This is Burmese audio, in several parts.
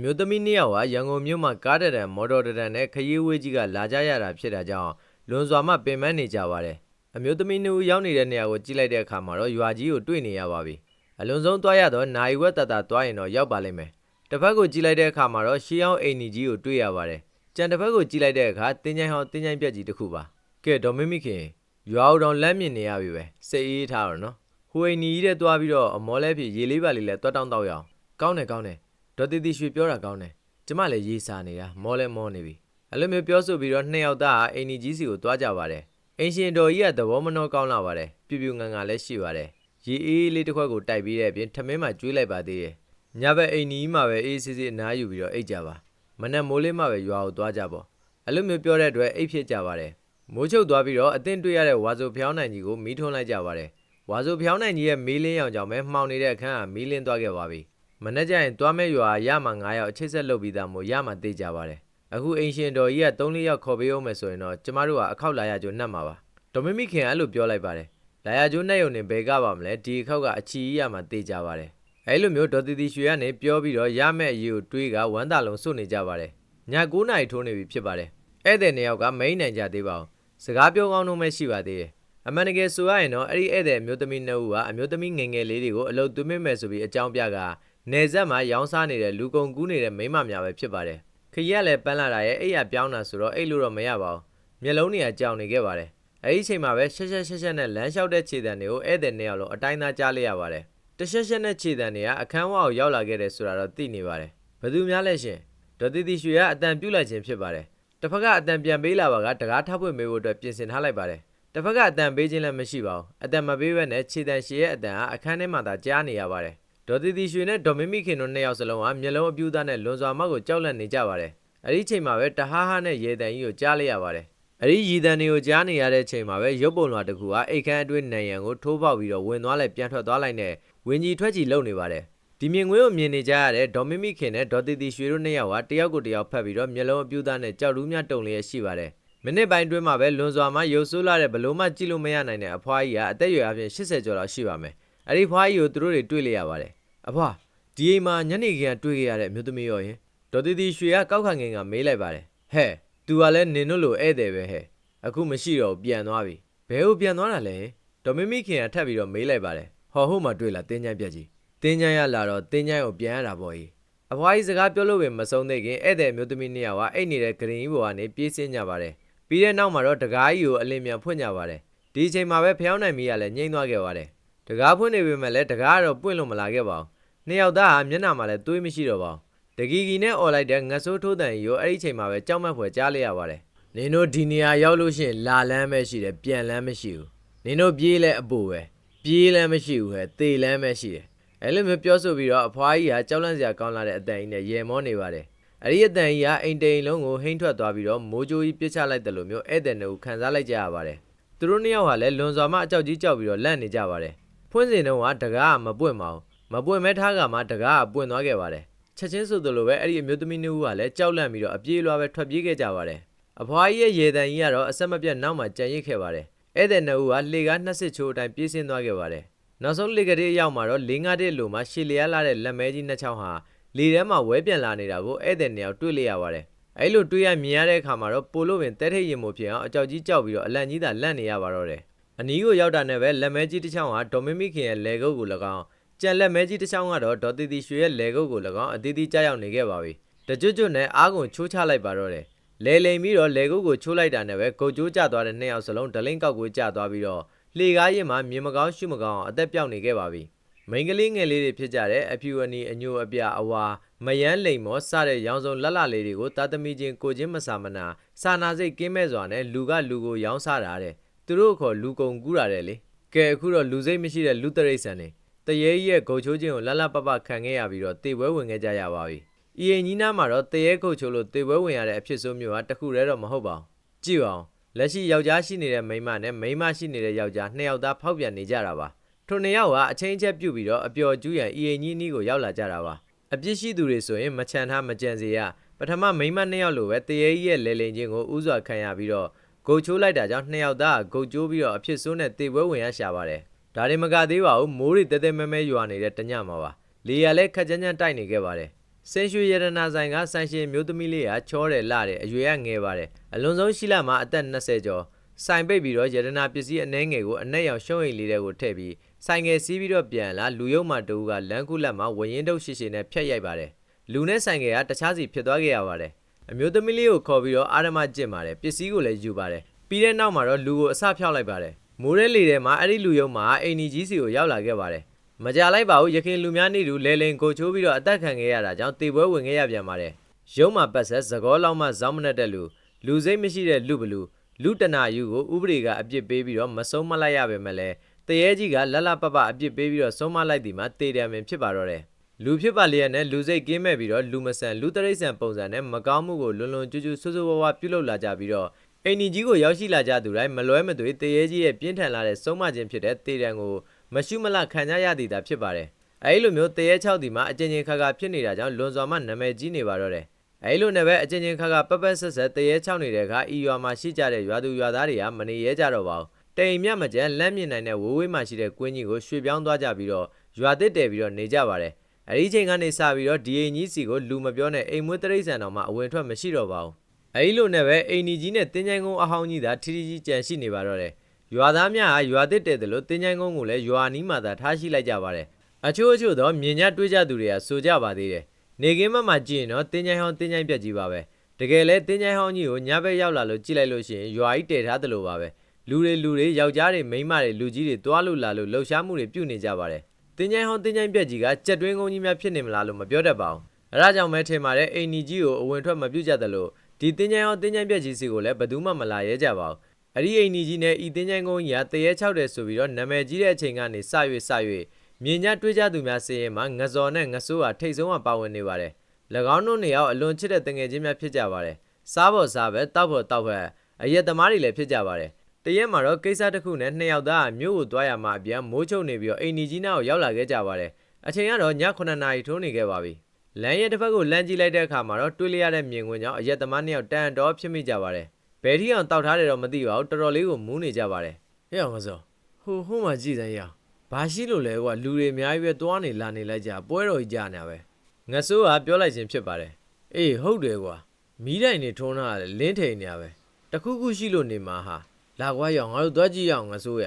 မျိုးသမီးနှစ်ယောက်ဟာ ရန်ကုန်မြို့မှာ ကားတက်တန် မော်တော်တက်တန်နဲ့ ခရီးဝေးကြီးက လာကြရတာဖြစ်တာကြောင့် လွန်စွာမှ ပင်ပန်းနေကြပါတယ် အမျိုးသမီးနှစ်ဦး ရောက်နေတဲ့နေရာကို ကြည့်လိုက်တဲ့အခါမှာတော့ ရွာကြီးကို တွေ့နေရပါပြီ အလွန်ဆုံးသွားရတော့နိုင်ဝက်တတသွားရင်တော့ ရောက်ပါလိမ့်မယ် တစ်ဖက်ကို ကြည့်လိုက်တဲ့အခါမှာတော့ ရှီအောင်အိမ်နီကြီးကို တွေ့ရပါတယ်ကြံတစ်ဖက်ကို ကြည့်လိုက်တဲ့အခါတင်းချိုင်းဟောင်းတင်းချိုင်းပြက်ကြီးတစ်ခုပါ ကဲ ဒေါ်မင်းမိခင် ရွာဦးတော်လမ်းမြင်နေရပြီပဲ စိတ်အေးထားတော့နော် ဟိုအိမ်နီကြီးတဲ့သွားပြီးတော့ အမောလဲဖြစ် ရေလေးပါလေးလဲတွတ်တောင်းတောက်ရအောင် ကောင်းတယ် ကောင်းတယ် ဒေါ်တီတီရွှေပြောတာကောင်းတယ်ကျမလည်းရေးစားနေတာမောလဲမောနေပြီအဲ့လိုမျိုးပြောဆိုပြီးတော့နှစ်ယောက်သားဟာအိမ်ကြီးစီကိုတွားကြပါတယ်အင်ရှင်တော်ကြီးကသဘောမနှောကောင်းလာပါတယ်ပြူပြူငန်ငန်လည်းရှိပါတယ်ရေအေးလေးတစ်ခွက်ကိုတိုက်ပြီးတဲ့အပြင်ထမင်းမှကျွေးလိုက်ပါသေးတယ်ညဘက်အိမ်ကြီးမှာပဲအေးစစ်စစ်အနားယူပြီးတော့အိတ်ကြပါမနဲ့မိုးလေးမှပဲရွာကိုတွားကြပေါ့အဲ့လိုမျိုးပြောတဲ့အတွက်အိတ်ဖြစ်ကြပါတယ်မိုးချုပ်သွားပြီးတော့အသင်တွေ့ရတဲ့ဝါဆိုဖျောင်းနိုင်ကြီးကိုမီးထွန်းလိုက်ကြပါတယ်ဝါဆိုဖျောင်းနိုင်ကြီးရဲ့မီးလင်းရောင်ကြောင့်ပဲမှောင်နေတဲ့အခန်းကမီးလင်းသွားခဲ့ပါပြီ မနေ့ကျရင်တွားမဲ့ရွာရမှ9ယောက်အချိတ်ဆက်လုပ်ပြီးသားမို့ရမှတေးကြပါတယ်အခုအင်ရှင်တော်ကြီးက3-4ယောက်ခေါ်ပေးအောင်မယ်ဆိုရင်တော့ကျမတို့ကအခောက်လာရကြိုနှက်မှာပါဒေါ်မမီခင်အဲ့လိုပြောလိုက်ပါတယ်လာရကြိုနှက်ရုံနဲ့ဘယ်ကပါမလဲဒီအခောက်ကအချီကြီးရမှတေးကြပါတယ်အဲ့လိုမျိုးဒေါ်တီတီရွှေကနေပြောပြီးတော့ရမဲ့အရေးကိုတွေးကဝမ်းသာလုံးစွတ်နေကြပါတယ်ည9နာရီထိုးနေပြီဖြစ်ပါတယ်ဧည့်သည်နှစ်ယောက်ကမိန်နိုင်ကြသေးပါဘူးစကားပြောကောင်းတော့မှရှိပါသေးတယ်အမှန်တကယ်ဆိုရရင်တော့အဲ့ဒီဧည့်သည်အမျိုးသမီးနှစ်ဦးကအမျိုးသမီးငယ်ငယ်လေးတွေကိုအလုပ်သွင်းမိမယ်ဆိုပြီးအကြောင်းပြက နေဆက်မှာရောင်းစားနေတဲ့လူကုန်ကူးနေတဲ့မိန်းမများပဲဖြစ်ပါတယ်။ခရီးကလည်းပန်းလာတာရဲ့အိယာပြောင်းတာဆိုတော့အိတ်လို့တော့မရပါဘူး။မျက်လုံးတွေကကြောင်နေခဲ့ပါတယ်။အဲဒီအချိန်မှာပဲရှက်ရှက်ရှက်ရှက်နဲ့လမ်းလျှောက်တဲ့ခြေတံတွေကိုဧည့်သည်နှစ်ယောက်လုံးအတိုင်းသားကြားလိုက်ရပါတယ်။တရှက်ရှက်နဲ့ခြေတံတွေကအခန်းဝကိုရောက်လာခဲ့တယ်ဆိုတာတော့သိနေပါတယ်။ဘယ်သူများလဲရှင်။ဒေါ်တီတီရွှေကအတန်ပြုတ်လိုက်ခြင်းဖြစ်ပါတယ်။တစ်ဖက်ကအတန်ပြန်ပေးလာပါကတကားထပ်ဖွင့်ပေးဖို့အတွက်ပြင်ဆင်ထားလိုက်ပါတယ်။တစ်ဖက်ကအတန်ပေးခြင်းလည်းမရှိပါဘူး။အတန်မပေးဘဲနဲ့ခြေတံရှည်ရဲ့အတန်ကအခန်းထဲမှာသာကြားနေရပါတယ်။ ဒေါ်တီတီရွှေနဲ့ဒေါ်မင်းမိခင်တို့နှစ်ယောက်စလုံးဟာမျက်လုံးအပြူသားနဲ့လွန်စွာမောက်ကိုကြောက်လန့်နေကြပါတယ်။အဲဒီချိန်မှာပဲတဟားဟားနဲ့ရေတန်ကြီးကိုကြားလိုက်ရပါတယ်။အဲဒီရေတန်တွေကိုကြားနေရတဲ့ချိန်မှာပဲရုပ်ပုံလွှာတစ်ခုဟာအိတ်ခမ်းအတွင်းနံရံကိုထိုးပေါက်ပြီးတော့ဝင်သွားလိုက်ပြန်ထွက်သွားလိုက်နဲ့ဝင်းကြီးထွက်ချီလုံနေပါတယ်။ဒီမြင်ကွင်းကိုမြင်နေကြရတဲ့ဒေါ်မင်းမိခင်နဲ့ဒေါ်တီတီရွှေတို့နှစ်ယောက်ဟာတယောက်ကိုတယောက်ဖက်ပြီးတော့မျက်လုံးအပြူသားနဲ့ကြောက်လူးများတုံလျက်ရှိပါတယ်။မိနစ်ပိုင်းတွင်းမှာပဲလွန်စွာမှရုပ်ဆိုးလာတဲ့ဘလို့မှကြည့်လို့မရနိုင်တဲ့အဖွားကြီးကအသက်အရွယ်အပြင်80ကျော်လောက်ရှိပါမယ်။အဲဒီဖွားကြီးကိုသူတို့တွေတွေ့လိုက်ရပါတယ်။ အဖွာဒီအိမ်မှာညနေခင်းကတွေ့ခဲ့ရတဲ့အမျိုးသမီးရောရင်ဒေါ်တီတီရွှေကကောက်ခန့်ငင်ကမေးလိုက်ပါတယ်ဟဲ့ तू ကလည်းနင်တို့လိုဧည့်သည်ပဲဟဲ့အခုမရှိတော့ဘူးပြန်သွားပြီဘဲကိုပြန်သွားတာလဲဒေါ်မမီခင်ကထပ်ပြီးတော့မေးလိုက်ပါတယ်ဟောဟုတ်မှတွေ့လားတင်းချိုင်းပြက်ကြီးတင်းချိုင်းရလာတော့တင်းချိုင်းကိုပြန်ရတာပေါ့ကြီးအဖွားကြီးစကားပြောလို့ပဲမဆုံးသေးခင်ဧည့်သည်အမျိုးသမီးနှစ်ယောက်ကအိတ်နေတဲ့ဂရင်ကြီးပေါ်ကနေပြေးဆင်းကြပါတယ်ပြီးတဲ့နောက်မှာတော့တကားကြီးကိုအလင်းမြန်ဖွင့်ကြပါတယ်ဒီအချိန်မှာပဲဖျောင်းနိုင်မီကလည်းငိမ့်သွားခဲ့ပါတယ်တကားဖွင့်နေပေမဲ့လည်းတကားကတော့ပွင့်လို့မလာခဲ့ပါဘူး နှစ်ယောက်သားဟာမျက်နှာမှာလည်းသွေးမရှိတော့ပါဘူးတဂီဂီနဲ့អော်လိုက်တဲ့ငတ်ဆိုးထိုးတန်ကြီးကိုအဲ့ဒီချိန်မှာပဲကြောက်မက်ဖွယ်ကြားလိုက်ရပါတယ်နင်တို့ဒီနေရာရောက်လို့ရှိရင်လာလန်းပဲရှိတယ်ပြန်လန်းမရှိဘူးနင်တို့ပြေးလဲအပူပဲပြေးလန်းမရှိဘူးဟဲ့သေလန်းပဲရှိတယ်အဲ့လိုမျိုးပြောဆိုပြီးတော့အဖွားကြီးကကြောက်လန့်စရာကောင်းလာတဲ့အတန်ကြီးနဲ့ရေမောနေပါတယ်အဲ့ဒီအတန်ကြီးကအိမ်တိန်လုံးကိုဟိမ့်ထွက်သွားပြီးတော့မိုးကြိုးကြီးပြစ်ချလိုက်တယ်လို့မျိုးဧည့်သည်တွေကိုခံစားလိုက်ကြရပါတယ်သူတို့နှစ်ယောက်ဟာလည်းလွန်စွာမှအကြောက်ကြီးကြောက်ပြီးတော့လန့်နေကြပါတယ်ဖွင့်စင်တုန်းကတကားကမပွင့်ပါဘူး မပွင့်မဲထားကမှတကားကပွင့်သွားခဲ့ပါတယ်ချက်ချင်းဆိုသလိုပဲအဲ့ဒီအမျိုးသမီးနှစ်ဦးကလည်းကြောက်လန့်ပြီးတော့အပြေးလွှားပဲထွက်ပြေးခဲ့ကြပါတယ်အဖွားကြီးရဲ့ရေတန်ကြီးကတော့အဆက်မပြတ်နောက်မှကြံရစ်ခဲ့ပါတယ်ဧည့်သည်နှစ်ဦးကလှေကားနှစ်စစ်ချိုးအတိုင်းပြေးဆင်းသွားခဲ့ပါတယ်နောက်ဆုံးလေကလေးရောက်မှာတော့၄၅တဲ့လိုမှရှေလျားလာတဲ့လက်မဲကြီးနှစ်ချောင်းဟာလေထဲမှာဝဲပြန်လာနေတာကိုဧည့်သည်နှစ်ယောက်တွေ့လိုက်ရပါတယ်အဲ့လိုတွေ့ရမြင်ရတဲ့အခါမှာတော့ပိုလို့ပင်တဲထိတ်ရင်မို့ဖြစ်အောင်အကြောက်ကြီးကြောက်ပြီးတော့အလန့်ကြီးသာလန့်နေရပါတော့တယ်အနီးကိုရောက်တာနဲ့ပဲလက်မဲကြီးတစ်ချောင်းဟာဒေါ်မင်းမိခင်ရဲ့လေကုတ်ကို၎င်း ကြံလက်မဲကြီးတစ်ချောင်းကတော့ဒေါ်တီတီရွှေရဲ့လေကုတ်ကို၎င်းအတီးတီးကြားရောက်နေခဲ့ပါပြီ။တကြွကြွနဲ့အားကုန်ချိုးချလိုက်ပါတော့တယ်။လဲလိမ်ပြီးတော့လေကုတ်ကိုချိုးလိုက်တာနဲ့ပဲကုတ်ကျိုးကျသွားတဲ့နှစ်ယောက်စလုံးဒလင်းကောက်ကိုကျသွားပြီးတော့လှေကားရင်မှာမြင်မကောင်းရှုမကောင်းအောင်အသက်ပြောက်နေခဲ့ပါပြီ။မိန်းကလေးငယ်လေးတွေဖြစ်ကြတဲ့အဖြူအနီအညိုအပြအဝါမယန်းလိမ်မောစတဲ့ရောင်စုံလက်လလေးတွေကိုတာသမီချင်းကိုချင်းမစာမနာစာနာစိတ်ကင်းမဲ့စွာနဲ့လူကလူကိုရောင်းစားတာတဲ့သူတို့ခေါ်လူကုန်ကူးတာတဲ့လေကဲအခုတော့လူစိတ်မရှိတဲ့လူတရိတ်ဆန်နေ တရေကြီးရဲ့ဂုတ်ချိုးခြင်းကိုလတ်လတ်ပပခံခဲ့ရပြီးတော့တေပွဲဝင်ခဲ့ကြရပါပြီ။ဤအိမ်ကြီးနားမှာတော့တရေဂုတ်ချိုးလို့တေပွဲဝင်ရတဲ့အဖြစ်ဆိုးမျိုးဟာတစ်ခုတည်းတော့မဟုတ်ပါဘူး။ကြည့်အောင်လက်ရှိယောက်ျားရှိနေတဲ့မိန်းမနဲ့မိန်းမရှိနေတဲ့ယောက်ျားနှစ်ယောက်သားဖောက်ပြန်နေကြတာပါ။ထိုနှစ်ယောက်ကအချင်းအချက်ပြုတ်ပြီးတော့အပျော်ကျူးရန်ဤအိမ်ကြီးအနီးကိုရောက်လာကြတာပါ။အပြစ်ရှိသူတွေဆိုရင်မချန်ထားမကြံစေရပထမမိန်းမနှစ်ယောက်လိုပဲတရေကြီးရဲ့လေလိန်ချင်းကိုဥစွာခံရပြီးတော့ဂုတ်ချိုးလိုက်တာကြောင့်နှစ်ယောက်သားကဂုတ်ကျိုးပြီးတော့အဖြစ်ဆိုးနဲ့တေပွဲဝင်ရရှာပါတယ်။ ဒါတွေမကသေးပါဘူးမိုးတွေတဲတဲမဲမဲရွာနေတဲ့တညမှာပါလေယာလည်းခက်ကြမ်းကြမ်းတိုက်နေခဲ့ပါတယ်စင်ရွှေရတနာဆိုင်ကဆိုင်ရှင်မျိုးသမီးလေးကချောတယ်လှတယ်အရွယ်ကငယ်ပါတယ်အလွန်ဆုံးရှိလာမှအသက်20ကျော်ဆိုင်ပိတ်ပြီးတော့ရတနာပစ္စည်းအနှဲငယ်ကိုအနက်ရောင်ရှုံးအိမ်လေးတွေကိုထည့်ပြီးဆိုင်ငယ်စီးပြီးတော့ပြန်လာလူယုံမှတူကလမ်းခုလက်မှာဝရင်တုပ်ရှိရှိနဲ့ဖြတ်ရိုက်ပါတယ်လူနဲ့ဆိုင်ငယ်ကတခြားစီဖြစ်သွားခဲ့ရပါတယ်အမျိုးသမီးလေးကိုခေါ်ပြီးတော့အာရမကျင့်ပါတယ်ပစ္စည်းကိုလည်းယူပါတယ်ပြီးတဲ့နောက်မှာတော့လူကိုအစဖြောက်လိုက်ပါတယ် မိုးရဲလေထဲမှာအဲ့ဒီလူယုံမှာအိမ်ကြီးစီကိုရောက်လာခဲ့ပါတယ်မကြလိုက်ပါဘူးရခင်လူများနေတူလဲလင်ကိုချိုးပြီးတော့အသက်ခံခဲ့ရတာကြောင့်တေပွဲဝင်ခဲ့ရပြန်ပါတယ်ရုံးမှာပတ်ဆက်သကောလောက်မှဇောင်းမနဲ့တဲ့လူလူစိတ်မရှိတဲ့လူဘလူလူတနာယူကိုဥပဒေကအပြစ်ပေးပြီးတော့မဆုံးမလိုက်ရပါမယ်လဲတရေကြီးကလက်လပပအပြစ်ပေးပြီးတော့ဆုံးမလိုက်ဒီမှာတေတယ်မင်ဖြစ်ပါတော့တယ်လူဖြစ်ပါလျက်နဲ့လူစိတ်ကင်းမဲ့ပြီးတော့လူမဆန်လူတရိษံပုံစံနဲ့မကောင်းမှုကိုလွန်လွန်ကျူးကျူးဆွဆွဝါးဝါပြုလုပ်လာကြပြီးတော့ အိမ်ကြီးကိုရောက်ရှိလာကြသူတိုင်းမလွဲမသွေတရေကြီးရဲ့ပြင်းထန်လာတဲ့ဆုံးမခြင်းဖြစ်တဲ့တေတံကိုမရှိမလခံကြရသည်သာဖြစ်ပါတယ်။အဲဒီလိုမျိုးတရေ6ဒီမှာအကျဉ်းချင်းခါခါဖြစ်နေတာကြောင့်လွန်စွာမှနာမည်ကြီးနေပါတော့တယ်။အဲဒီလိုနဲ့ပဲအကျဉ်းချင်းခါခါပက်ပက်ဆက်ဆက်တရေ6နေတဲ့အခါဤရွာမှာရှိကြတဲ့ရွာသူရွာသားတွေကမနေရဲကြတော့ပါဘူး။တိမ်မြတ်မကျန်လက်မြင့်နိုင်တဲ့ဝေးဝေးမှရှိတဲ့ကွင်းကြီးကိုရွှေ့ပြောင်းသွားကြပြီးတော့ရွာသစ်တည်ပြီးတော့နေကြပါတယ်။အဲဒီချိန်ကနေစပြီးတော့ဒီအိမ်ကြီးစီကိုလူမပြောနဲ့အိမ်မွေးတရိษံတော်မှအဝင်ထွက်မရှိတော့ပါဘူး။ အဲဒီလိုနဲ့ပဲအိမ်ကြီးနဲ့တင်းချိုင်းကုန်းအဟောင်းကြီးသာထီထီကြီးကြံရှိနေပါတော့တယ်။ရွာသားများဟာရွာသစ်တဲ့တယ်လို့တင်းချိုင်းကုန်းကိုလည်းရွာနီးမှသာထားရှိလိုက်ကြပါတယ်အချို့အချို့တော့မြင်ကြတွေးကြသူတွေကဆိုကြပါသေးတယ်နေကင်းမမှာကြည့်ရင်တော့တင်းချိုင်းဟောင်းတင်းချိုင်းပြက်ကြီးပါပဲတကယ်လဲတင်းချိုင်းဟောင်းကြီးကိုညဘက်ရောက်လာလို့ကြည့်လိုက်လို့ရှိရင်ရွာကြီးတည်ထားတယ်လို့ပါပဲလူတွေလူတွေယောက်ျားတွေမိန်းမတွေလူကြီးတွေတွားလို့လာလို့လှုပ်ရှားမှုတွေပြုနေကြပါတယ်တင်းချိုင်းဟောင်းတင်းချိုင်းပြက်ကြီးကကြက်တွင်းကုန်းကြီးများဖြစ်နေမလားလို့မပြောတတ်ပါဘူးအဲဒါကြောင့်ပဲထင်ပါတယ်အိမ်ကြီးကြီးကိုအဝင်ထွက်မပြုတ်ကြတယ်လို့ ဒီတင်းချိုင်းဟောင်းတင်းချိုင်းပြက်ကြီးစီကိုလည်းဘယ်သူမှမလာရဲကြပါဘူးအဲ့ဒီအိမ်ကြီးကြီးနဲ့ဤတင်းချိုင်းကုန်းကြီးကတရေ6တယ်ဆိုပြီးတော့နာမည်ကြီးတဲ့အချိန်ကနေစ၍စ၍မြင်ကြတွေးကြသူများစည်ရင်မှာငဇော်နဲ့ငဆိုးဟာထိတ်ဆုံးကပါဝင်နေပါတယ်၎င်းတို့နေရာအလွန်ချစ်တဲ့တငယ်ချင်းများဖြစ်ကြပါတယ်စားဖို့စားပဲတောက်ဖို့တောက်ပဲအရက်သမားတွေလည်းဖြစ်ကြပါတယ်တရက်မှာတော့ကိစ္စတစ်ခုနဲ့နှစ်ယောက်သားကမြို့ကိုသွားရမှာအပြန်မိုးချုံနေပြီးတော့အိမ်ကြီးနားကိုရောက်လာခဲ့ကြပါတယ်အချိန်ကတော့ည9နာရီထိုးနေခဲ့ပါပြီ လမ်းရဲ့တစ်ဖက်ကိုလမ်းကြည့်လိုက်တဲ့အခါမှာတော့တွေးလိုက်ရတဲ့မြင်ကွင်းကြောင့်အရက်သမားနှစ်ယောက်တန်တော်ဖြစ်မိကြပါတယ်ဘယ်ထိအောင်တောက်ထားတယ်တော့မသိပါဘူးတော်တော်လေးကိုမူးနေကြပါတယ်ဟဲ့အောင်ကစောဟိုဟိုမှကြည့်စမ်းရအောင်ဘာရှိလို့လဲကွာလူတွေအများကြီးပဲတွားနေလာနေလိုက်ကြပွဲတော်ကြီးကြာနေတာပဲငဆိုးကပြောလိုက်ခြင်းဖြစ်ပါတယ်အေးဟုတ်တယ်ကွာမီးတိုင်နေထုံးတာကလည်းလင်းထိန်နေရပဲတခုခုရှိလို့နေမှာဟာလာကွာရအောင်ငါတို့သွားကြည့်ရအောင်ငဆိုးရ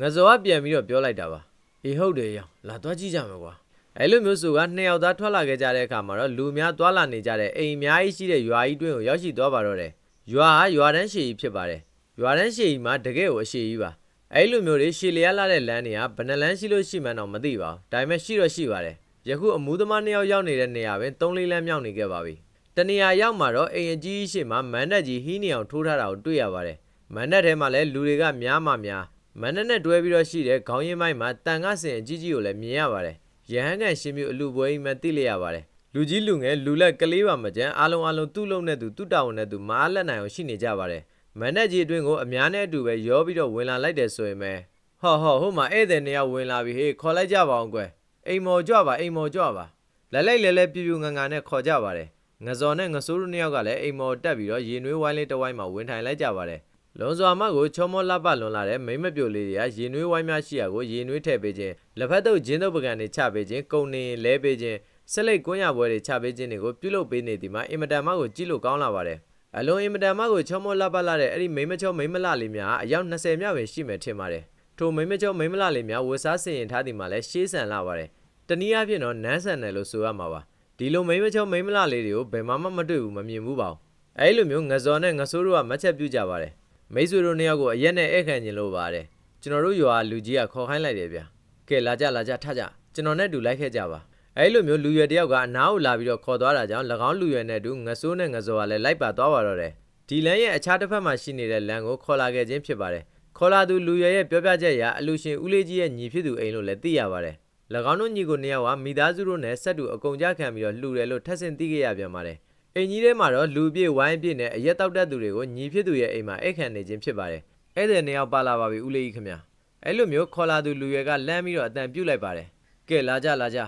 ငဆိုးကပြန်ပြီးတော့ပြောလိုက်တာပါအေးဟုတ်တယ်ရအောင်လာသွားကြည့်ကြမယ်ကွာ အဲ့လိုမျိုးဆိုကနှစ်ယောက်သားထွက်လာခဲ့ကြတဲ့အခါမှာတော့လူများတွာလာနေကြတဲ့အိမ်အများကြီးရှိတဲ့ရွာကြီးတွင်းကိုရောက်ရှိသွားပါတော့တယ်ရွာဟာရွာတန်းရှည်ကြီးဖြစ်ပါတယ်ရွာတန်းရှည်ကြီးမှာတကယ်ကိုအရှည်ကြီးပါအဲ့လိုမျိုးတွေရှည်လျားလာတဲ့လမ်းတွေကဘယ်နှလမ်းရှိလို့ရှိမှန်းတော့မသိပါဘူးဒါပေမဲ့ရှိတော့ရှိပါတယ်ယခုအမူသမားနှစ်ယောက်ရောက်နေတဲ့နေရာပဲ၃လေးလမ်းမြောက်နေခဲ့ပါပြီတနေရာရောက်မှာတော့အိမ်အကြီးကြီးရှိမှမန်နက်ကြီးဟီးနေအောင်ထိုးထားတာကိုတွေ့ရပါတယ်မန်နက်ထဲမှာလည်းလူတွေကများမှများမန်နက်နဲ့တွဲပြီးတော့ရှိတဲ့ခေါင်းရင်းမိုက်မှာတန်ကစင်အကြီးကြီးကိုလည်းမြင်ရပါတယ် ရဟန်းကန်ရှင်မျိုးအလူပွဲကြီးမှသိလိုက်ရပါတယ်လူကြီးလူငယ်လူလက်ကလေးပါမကြမ်းအားလုံးအားလုံးသူ့လုံးနဲ့သူသူ့တာဝန်နဲ့သူမအားလက်နိုင်အောင်ရှိနေကြပါတယ်မန်နက်ကြီးအတွင်းကိုအများနဲ့အတူပဲရောပြီးတော့ဝင်လာလိုက်တယ်ဆိုရင်ပဲဟောဟောဟိုမှာဧည့်သည်နှစ်ယောက်ဝင်လာပြီဟေးခေါ်လိုက်ကြပါအောင်ကွယ်အိမ်မော်ကြွပါအိမ်မော်ကြွပါလဲလိုက်လဲလဲပြူပြူငန်ငန်နဲ့ခေါ်ကြပါတယ်ငဇော်နဲ့ငဆိုးတို့နှစ်ယောက်ကလည်းအိမ်မော်တက်ပြီးတော့ရေနွေးဝိုင်းလေးတစ်ဝိုင်းမှာဝင်ထိုင်လိုက်ကြပါတယ် လွန်စွာမကိုချောမောလှပလွန်လာတဲ့မိမ့်မပြိုလေးတွေကရေနွေးဝိုင်းများရှိရာကိုရေနွေးထည့်ပေးခြင်းလက်ဖက်တုပ်ဂျင်းတုပ်ပကံတွေချပေးခြင်းကုံနေရင်လဲပေးခြင်းဆက်လက်ကွန်းရပွဲတွေချပေးခြင်းတွေကိုပြုလုပ်ပေးနေသည်မှာအင်မတန်မှကိုကြည့်လို့ကောင်းလာပါတယ်။အလွန်အင်မတန်မှကိုချောမောလှပလာတဲ့အဲ့ဒီမိမချောမိမလှလေးများအယောက်20မြပဲရှိမယ်ထင်ပါတယ်။ထိုမိမချောမိမလှလေးများဝတ်စားဆင်ရင်ထားသည်မှာလည်းရှေးဆန်လာပါတယ်။တနည်းအားဖြင့်တော့နန်းဆန်တယ်လို့ဆိုရမှာပါ။ဒီလိုမိမချောမိမလှလေးတွေကိုဘယ်မှမမတွေ့ဘူးမမြင်ဘူးပါဘူး။အဲ့လိုမျိုးငဇော်နဲ့ငဆိုးတို့ကမတ်ချက်ပြုကြပါတယ်။ မိတ်ဆွေတို့နှစ်ယောက်ကိုအရက်နဲ့ဧည့်ခံခြင်းလို့ပါတယ်။ကျွန်တော်တို့ရွာလူကြီးကခေါ်ခိုင်းလိုက်တယ်ဗျာ။ကဲလာကြလာကြထကြကျွန်တော်နဲ့တူလိုက်ခဲ့ကြပါ။အဲ့လိုမျိုးလူရွယ်တယောက်ကအနားကိုလာပြီးတော့ခေါ်သွားတာကြောင့်၎င်းလူရွယ်နဲ့အတူငဆိုးနဲ့ငဇော်ကလည်းလိုက်ပါသွားပါတော့တယ်ဒီလမ်းရဲ့အခြားတစ်ဖက်မှာရှိနေတဲ့လမ်းကိုခေါ်လာခဲ့ခြင်းဖြစ်ပါတယ်ခေါ်လာသူလူရွယ်ရဲ့ပြောပြချက်အရအလူရှင်ဦးလေးကြီးရဲ့ညီဖြစ်သူအိမ်လို့လည်းသိရပါတယ်၎င်းတို့ညီကိုနှစ်ယောက်ကမိသားစုတို့နဲ့ဆက်တူအကုန်ကြခံပြီးတော့လှူတယ်လို့ထပ်ဆင့်သိခဲ့ရပြန်ပါတယ် အိမ်ကြီးထဲမှာတော့လူပြည့်ဝိုင်းပြည့်နဲ့အရက်တောက်တတ်သူတွေကိုညီဖြစ်သူရဲ့အိမ်မှာအိတ်ခံနေခြင်းဖြစ်ပါတယ်အဲ့ဒီနှစ်ယောက်ပါလာပါပြီဦးလေးကြီးခင်ဗျာအဲ့လိုမျိုးခေါ်လာသူလူရွယ်ကလမ်းပြီးတော့အတန်ပြုတ်လိုက်ပါတယ်ကဲလာကြလာကြ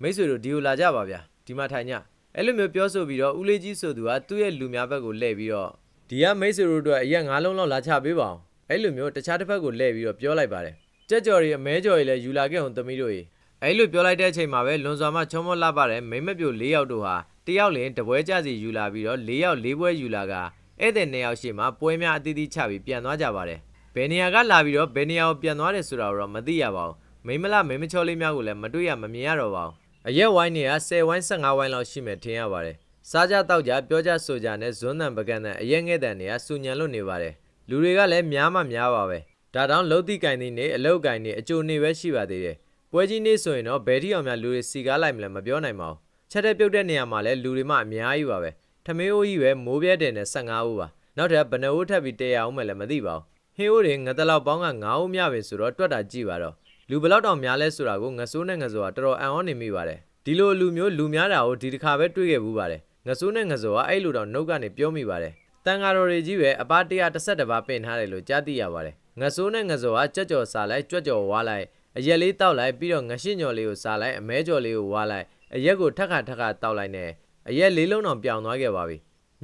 မိတ်ဆွေတို့ဒီကိုလာကြပါဗျာဒီမှာထိုင်ညအဲ့လိုမျိုးပြောဆိုပြီးတော့ဦးလေးကြီးဆိုသူကသူ့ရဲ့လူများဘက်ကိုလှည့်ပြီးတော့ဒီကမိတ်ဆွေတို့အတွက်အရက်ငါးလုံးလောက်လာချပေးပါအောင်အဲ့လိုမျိုးတခြားတစ်ဖက်ကိုလှည့်ပြီးတော့ပြောလိုက်ပါတယ်ကြက်ကြော်ရီအမဲကြော်ရီလည်းယူလာခဲ့အောင်သမီးတို့ရေအဲ့လိုပြောလိုက်တဲ့အချိန်မှာပဲလွန်စွာမှချုံမောလှပတဲ့မိမ့်မပြို၄ယောက်တို့ဟာ တယောက်လင်တပွဲကြစီယူလာပြီးတော့၄ယောက်၄ပွဲယူလာကဧည့်သည်၂ယောက်ရှိမှပွဲများအသီးသီးချပြီးပြန်သွားကြပါတယ်ဘယ်နေရာကလာပြီးတော့ဘယ်နေရာကိုပြန်သွားတယ်ဆိုတာကိုတော့မသိရပါဘူးမိမလားမိမချောလေးများကိုလည်းမတွေ့ရမမြင်ရတော့ပါဘူးအရက်ဝိုင်းတွေက10ဝိုင်း15ဝိုင်းလောက်ရှိမယ်ထင်ရပါတယ်စားကြတောက်ကြပြောကြဆိုကြနဲ့ဇွန်းတန်ပကန်းတန်အရက်ငဲ့တန်တွေကစူညံလွတ်နေပါတယ်လူတွေကလည်းများမှများပါပဲဒါတောင်လှုပ်တိကင်နေနေအလုတ်ကင်နေအကျိုးနေပဲရှိပါသေးတယ်ပွဲကြီးနေ့ဆိုရင်တော့ဘယ်ထိအောင်များလူတွေစီကားလိုက်မလဲမပြောနိုင်ပါဘူး ချက်တဲ့ပြုတ်တဲ့နေရာမှာလည်းလူတွေမှအများကြီးပါပဲထမင်းအိုးကြီးပဲမိုးပြဲတယ်နဲ့15ဦးပါနောက်ထပ်ဘယ်နှဦးထပ်ပြီး100အောင်မယ်လည်းမသိပါဘူးဟင်းအိုးတွေငသလောက်ပေါင်းက9ဦးမြပဲဆိုတော့တွက်တာကြည့်ပါတော့လူဘယ်လောက်တောင်များလဲဆိုတာကိုငဆိုးနဲ့ငဆိုးကတော်တော်အံ့ဩနေမိပါတယ်ဒီလိုလူမျိုးလူများတာကိုဒီတစ်ခါပဲတွေ့ခဲ့ဘူးပါတယ်ငဆိုးနဲ့ငဆိုးကအဲ့လိုတော့နှုတ်ကနေပြောမိပါတယ်တန်ဃာတော်တွေကြီးပဲအပါ132ပါးပင်ထားတယ်လို့ကြားသိရပါတယ်ငဆိုးနဲ့ငဆိုးကကြက်ကြော်စားလိုက်ကြွက်ကြော်ဝါလိုက်အရက်လေးတောက်လိုက်ပြီးတော့ငရှင်းကြော်လေးကိုစားလိုက်အမဲကြော်လေးကိုဝါလိုက် အရက်ကိုထက်ခါထက်ခါတောက်လိုက်နေအရက်လေးလုံးအောင်ပြောင်းသွားခဲ့ပါပြီ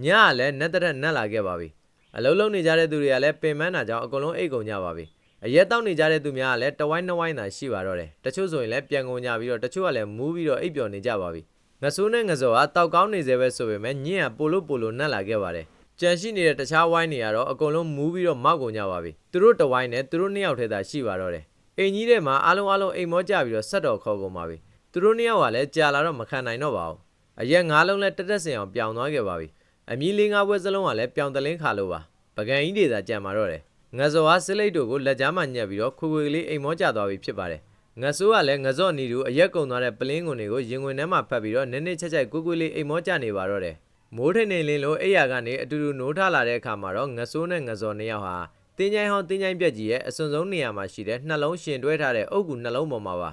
ညကလည်းနက်တဲ့နက်လာခဲ့ပါပြီအလုံးလုံးနေကြတဲ့သူတွေကလည်းပင်ပန်းတာကြောင့်အကုန်လုံးအိတ်ကုန်ကြပါပြီအရက်တောက်နေကြတဲ့သူများကလည်းတဝိုင်းနှစ်ဝိုင်းသာရှိပါတော့တယ်တချို့ဆိုရင်လည်းပြန်ကုန်ကြပြီးတော့တချို့ကလည်းမူးပြီးတော့အိပ်ပျော်နေကြပါပြီငဆိုးနဲ့ငစော်ကတောက်ကောင်းနေစေပဲဆိုပေမဲ့ညင်ကပိုလို့ပိုလို့နက်လာခဲ့ပါတယ်ကြံရှိနေတဲ့တခြားဝိုင်းတွေကတော့အကုန်လုံးမူးပြီးတော့မောက်ကုန်ကြပါပြီသူတို့တဝိုင်းနဲ့သူတို့နှစ်ယောက်ထဲသာရှိပါတော့တယ်အိမ်ကြီးထဲမှာအားလုံးအားလုံးအိမ်မောကြပြီးတော့ဆက်တော်ခေါ်ကုန်ပါပြီ သူတို့နှစ်ယောက်ကလည်းကြာလာတော့မခံနိုင်တော့ပါဘူးအရက်ငါးလုံးလည်းတက်တက်စင်အောင်ပြောင်းသွားခဲ့ပါပြီအမီလေးငါးပွဲစလုံးကလည်းပြောင်းတလင်းခါလို့ပါပကံကြီးတွေသာကြံมาတော့တယ်ငါစောဟာစစ်လိတ်တို့ကိုလက်ကြားမှညက်ပြီးတော့ခွေခွေကလေးအိမ်မောကျသွားပြီဖြစ်ပါတယ်ငါဆိုးကလည်းငါစော့နီတူအရက်ကုံသွားတဲ့ပလင်းကုန်တွေကိုရင်ဝင်ထဲမှာဖတ်ပြီးတော့နည်းနည်းချက်ချက်ကွေးကွေးလေးအိမ်မောကျနေပါတော့တယ်မိုးထိန်နေလင်းလို့အိယာကနေအတူတူနိုးထလာတဲ့အခါမှာတော့ငါဆိုးနဲ့ငါစော်နှစ်ယောက်ဟာတင်းချိုင်းဟောင်းတင်းချိုင်းပြက်ကြီးရဲ့အစွန်ဆုံးနေရာမှာရှိတဲ့နှလုံးရှင်တွဲထားတဲ့အုတ်ကူနှလုံးပေါ်မှာပါ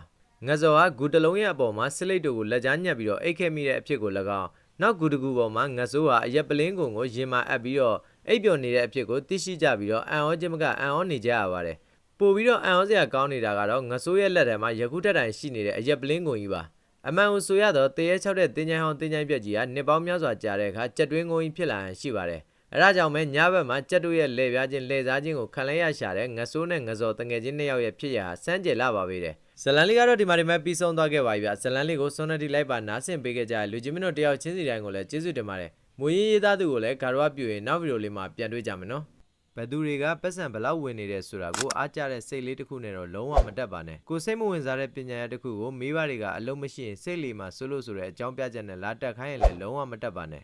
ငဇော်ကဂူတလုံးရဲ့အပေါ်မှာဆစ်လိတ်တို့ကိုလက်ကြားညက်ပြီးတော့အိတ်ခဲ့မိတဲ့အဖြစ်ကို၎င်းနောက်ဂူတကူပေါ်မှာငဇိုးဟာအရက်ပလင်းကုံကိုရင်မာအပ်ပြီးတော့အိပ်ပျော်နေတဲ့အဖြစ်ကိုသိရှိကြပြီးတော့အန်ဩချင်းမကအန်ဩနေကြရပါတယ်ပို့ပြီးတော့အန်ဩစရာကောင်းနေတာကတော့ငဆိုးရဲ့လက်ထဲမှာယခုတက်တိုင်ရှိနေတဲ့အရက်ပလင်းကုံကြီးပါအမှန်ကိုဆိုရတော့တရေချောက်တဲ့တင်းချိုင်းဟောင်းတင်းချိုင်းပြက်ကြီးကနှစ်ပေါင်းများစွာကြာတဲ့အခါကြက်တွင်းကုန်းကြီးဖြစ်လာဟန်ရှိပါတယ်အဲဒါကြောင့်ပဲညဘက်မှာကြက်တို့ရဲ့လေပြားချင်းလေစားချင်းကိုခံလဲရရှာတဲ့ငဆိုးနဲ့ငဇော်တငယ်ချင်းနှစ်ယောက်ရဲ့ဖြစ်ရာစမ်းကြယ်လာပါပေတယ် ဇလန်လေးကတော့ဒီမှာဒီမှာပြီးဆုံးသွားခဲ့ပါပြီဗျဇလန်လေးကိုစွန်းနေတီလိုက်ပါနားဆင်ပေးခဲ့ကြတဲ့လူချင်းမင်းတို့တယောက်ချင်းစီတိုင်းကိုလည်းကျေးဇူးတင်ပါတယ်မွေးရေးသားသူကိုလည်းဂါရဝပြုရင်နောက်ဗီဒီယိုလေးမှာပြန်တွေ့ကြမယ်နော်ဘယ်သူတွေကပတ်စံဘလောက်ဝင်နေတယ်ဆိုတာကိုအားကြတဲ့စိတ်လေးတစ်ခုနဲ့တော့လုံးဝမတက်ပါနဲ့ကိုစိတ်မဝင်စားတဲ့ပညာရတစ်ခုကိုမိဘတွေကအလုံးမရှိရင်စိတ်လေးမှာဆွလို့ဆိုတဲ့အကြောင်းပြချက်နဲ့လာတက်ခိုင်းရင်လည်းလုံးဝမတက်ပါနဲ့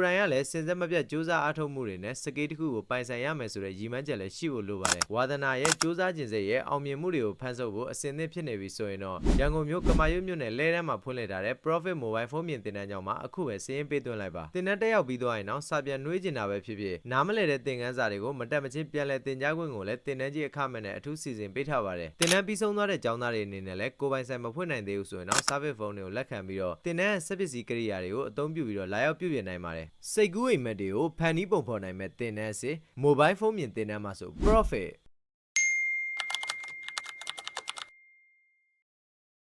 ယ်တိုင်ကလည်းစင်စက်မပြတ်စူးစမ်းအားထုတ်မှုတွေနဲ့စကေးတစ်ခုကိုပိုင်ဆိုင်ရမယ်ဆိုတဲ့ရည်မှန်းချက်လည်းရှိဖို့လိုပါတယ်ဝါသနာရဲ့စူးစမ်းခြင်းစိတ်ရဲ့အောင်မြင်မှုတွေကိုဖန်ဆုပ်ဖို့အစဉ်သင့်ဖြစ်နေပြီဆိုရင်တော့ရန်ကုန်မြို့ကမာရွတ်မြို့နယ်လဲတန်းမှာဖွင့်လှစ်ထားတဲ့ Profit Mobile ဖုန်းမြင်တင်တန်းကြောင်းမှာအခုပဲစီးရင်ပေးသွင်းလိုက်ပါတင်တန်းတက်ရောက်ပြီးသွားရင်တော့စာပြန်နှွေးကျင်တာပဲဖြစ်ဖြစ်နားမလဲတဲ့သင်ခန်းစာတွေကိုမတက်မချင်းပြန်လဲသင်ကြားခွင့်ကိုလည်းတင်တန်းကြီးအခမဲ့နဲ့အထူးစီစဉ်ပေးထားပါတယ်တင်တန်းပြီးဆုံးသွားတဲ့ကျောင်းသားတွေအနေနဲ့လည်းကိုယ်ပိုင်ဆိုင်မဖွင့်နိုင်သေးဘူးဆိုရင်တော့ service phone တွေကိုလက်ခံပြီးတော့တင်တန်းဆက်ပစ္စည်းကိရိယာတွေကိုအသုံးပြုပြီးတော့လာရောက်ပြုပြင်နိုင်ပါတယ် စိတ်ကူးအိမ်မက်တွေကိုဖန်နီးပုံဖော်နိုင်မဲ့တင်တန်းစစ် mobile phone မြင်တင်တန်းမှာဆို profit